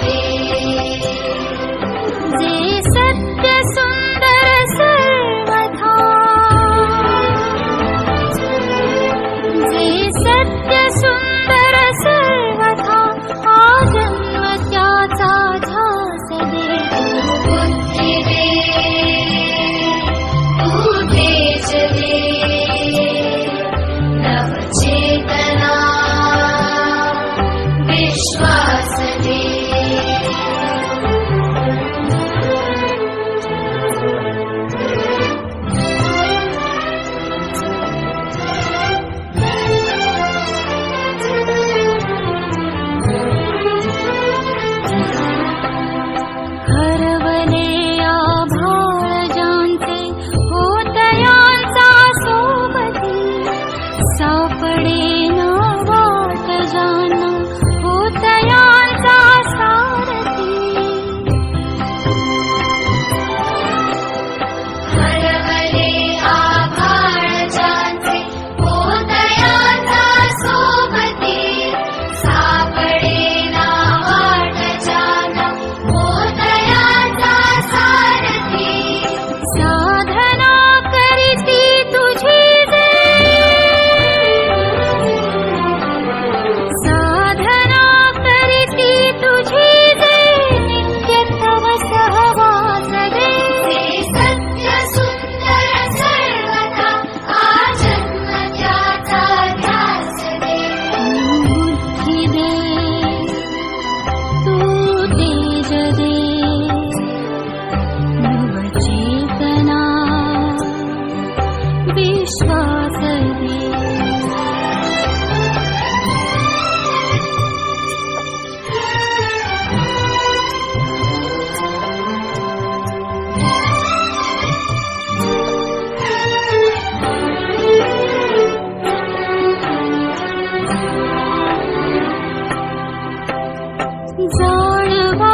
Jesús. தோழுவா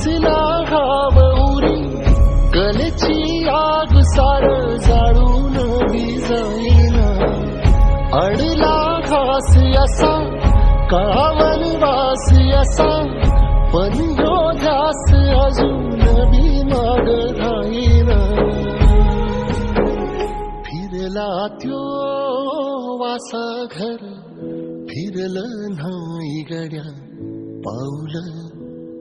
बसला घाव उरी कलेची आग सार जाळून जाईना अडला घास असा कावन वास असा पण यो अजून बी माग राहीना. फिरला त्यो वासा घर फिरलं नाही गड्या पाऊल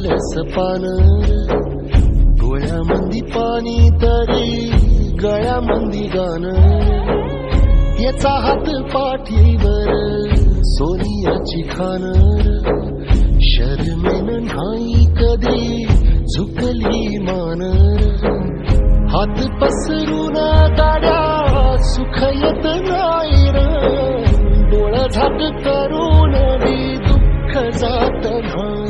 लस सपान डोळ्यामंदी पाणी तरी गळ्यामंदी गाण. याचा हात पाठीवर सोनियाची खान शर्मेन नाही कधी झुकली मान हात पसरून गाड्या सुख येत नाही र. डोळ झाक करून दुःख जात नाही.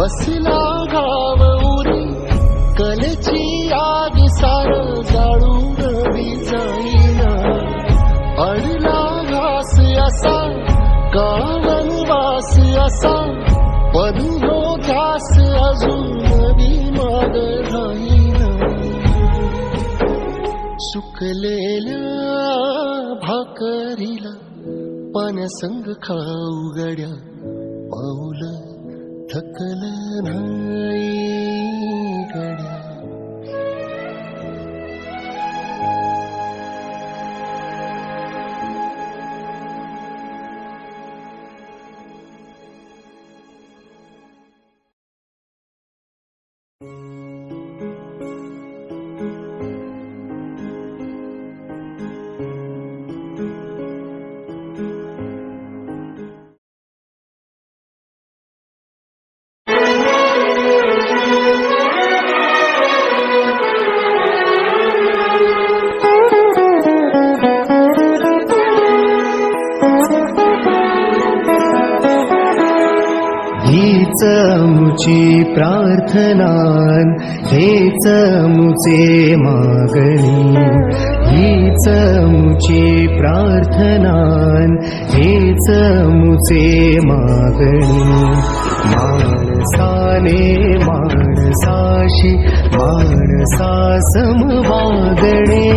बसला गाव उरी कलेची आग सार जाळून रवी जाईना अडला घास असा गावन वास असा. पण हो अजून नवी माग राहीना. सुकलेल्या भाकरीला पाण्यासंग खाऊ गड्या पाऊल थकल नाही प्रार्थनान् हे चे मागणी। हि चे प्रार्थनान् हे चे मागणी। मासा मासा मासम मागणे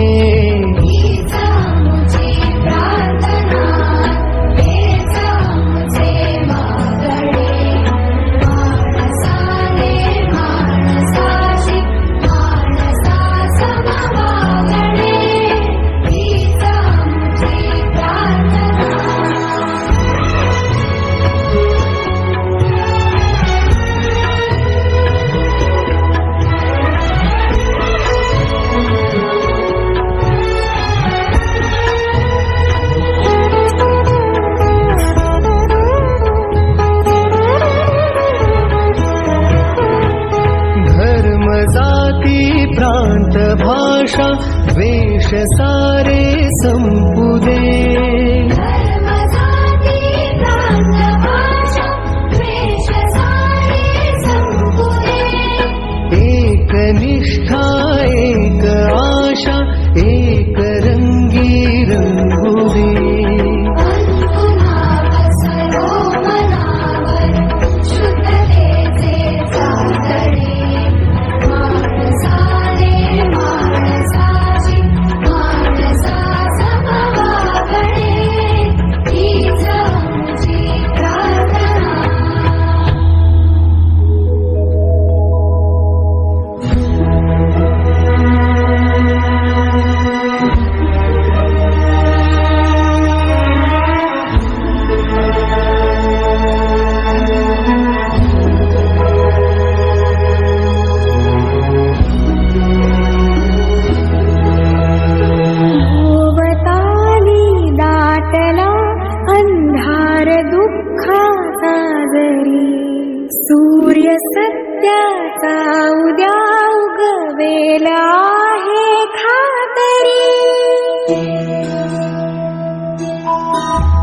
द्वेष सारे सम्पुदे Thank you.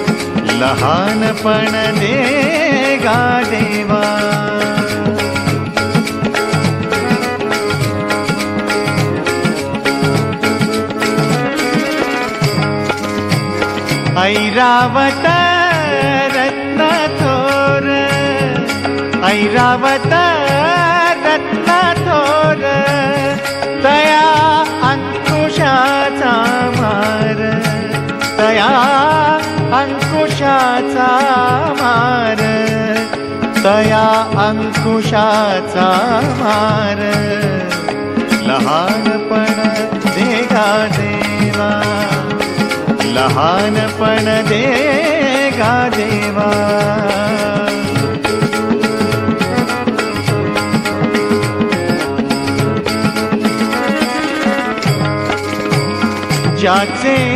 लहानपण दे गा देवा. ऐरावत रत्न थोर. ऐरावत रत्न थोर. अंकुशाचा मार लहानपण देगा देवा. लहानपण देगा देवा. ज्याचे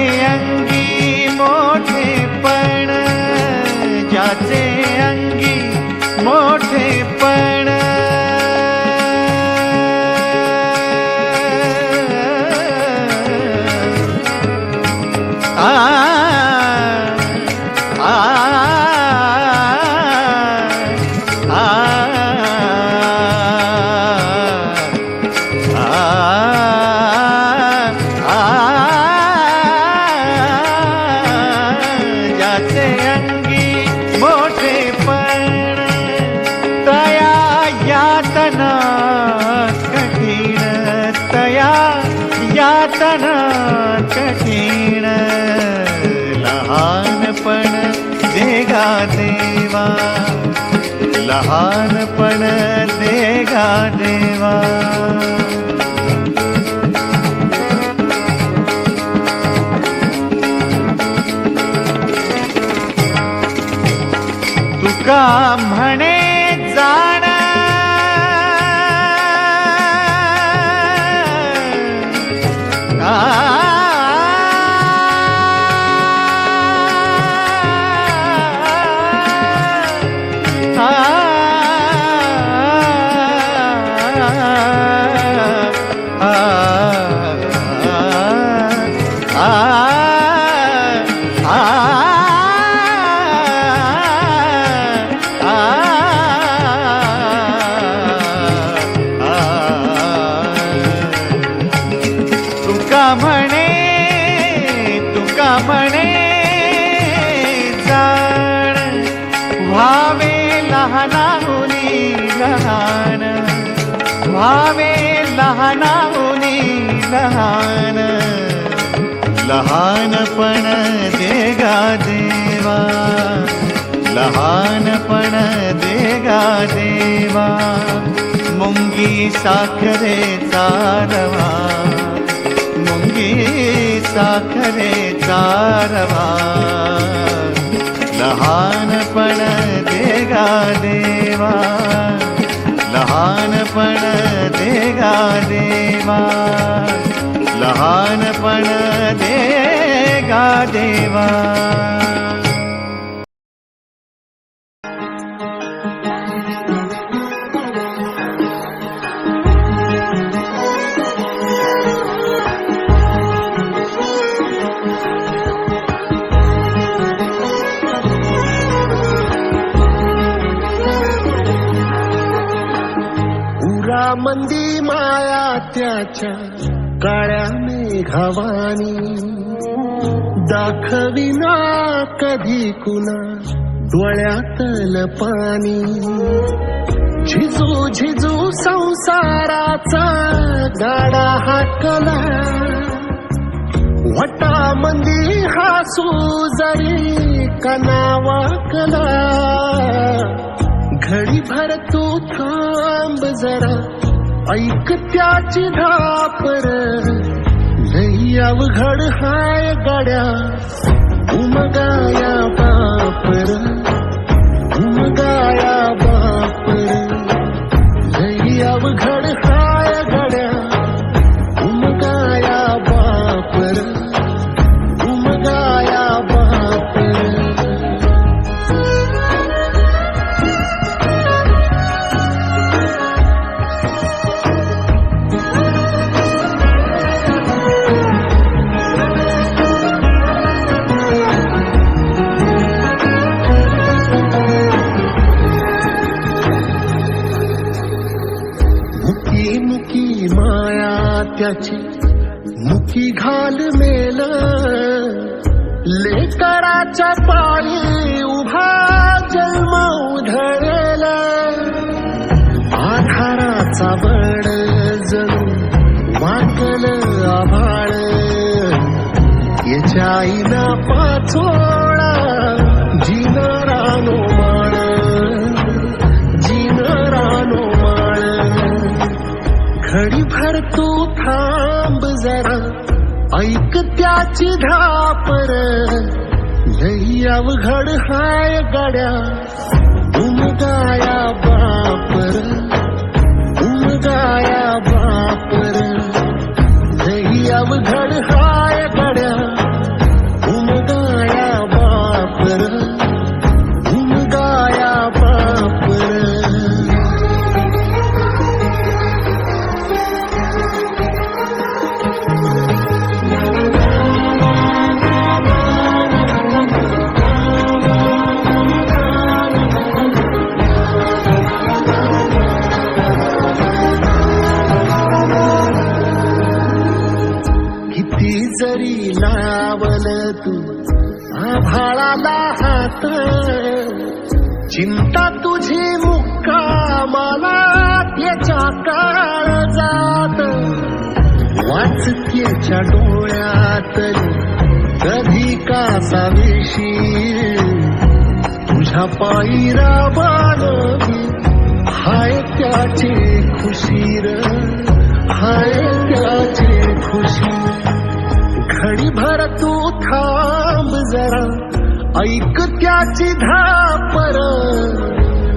म्हणे तुका म्हणे जाण. व्हावे लहानाहुनी लहान. व्हावे लहानाहुनी लहान. लहानपण देगा देवा. लहानपण देगा देवा. मुंगी साखरे चारवा मुंगी साखरे चारवा। लहानपण देगा देवा। लहानपण देगा देवा। लहानपण देगा देवा। पुन्हा डोळ्यातल पाणी. झिजू झिजू संसाराचा गाडा हाकला. वटा मंदी हासू जरी कनावाकला घडी भर तू थांब जरा ऐक त्याची धापर. लई अवघड हाय गाड्या. उमगाया बापर उमगाया बापर. लई अवघड त्याची थांब जरा ऐक त्याची धापर लई अवघड हाय गड्या तुम गाया लावल तू. आभाळाला हात. चिंता तुझी मुक्कामाला त्याच्या काळ जात. वाचतेच्या डोळ्यात कधी का सावेशी तुझ्या पायी राबानवी हाय त्याचे खुशीर. हाय त्याचे खुशी घडी भर तू थांब जरा ऐक त्याची धापर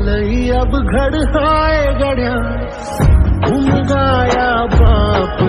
लई अवघड हाय गड्या उमगाया बाप